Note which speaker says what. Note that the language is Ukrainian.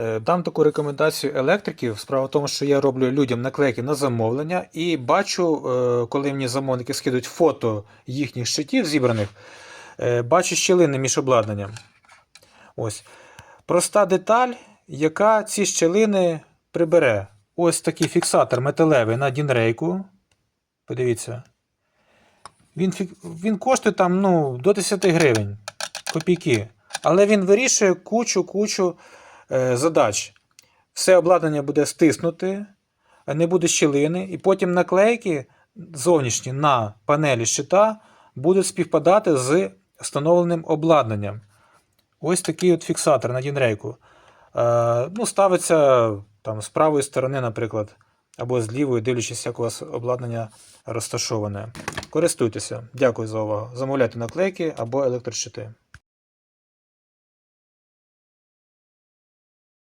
Speaker 1: Е, Дам таку рекомендацію електриків. Справа в тому, що я роблю людям наклейки на замовлення і бачу, е, коли мені замовники скидуть фото їхніх щитів зібраних, е, бачу щілини між обладнанням. Ось. Проста деталь, яка ці щілини прибере. Ось такий фіксатор металевий на дінрейку. Подивіться. Він, фік... він коштує там ну, до 10 гривень. Копійки. Але він вирішує кучу-кучу задач. Все обладнання буде стиснути, не буде щілини, і потім наклейки зовнішні на панелі щита будуть співпадати з встановленим обладнанням. Ось такий от фіксатор на дінрейку. Е, ну, ставиться там, з правої сторони, наприклад, або з лівої, дивлячись, як у вас обладнання розташоване. Користуйтеся. Дякую за увагу. Замовляйте наклейки або електрощити.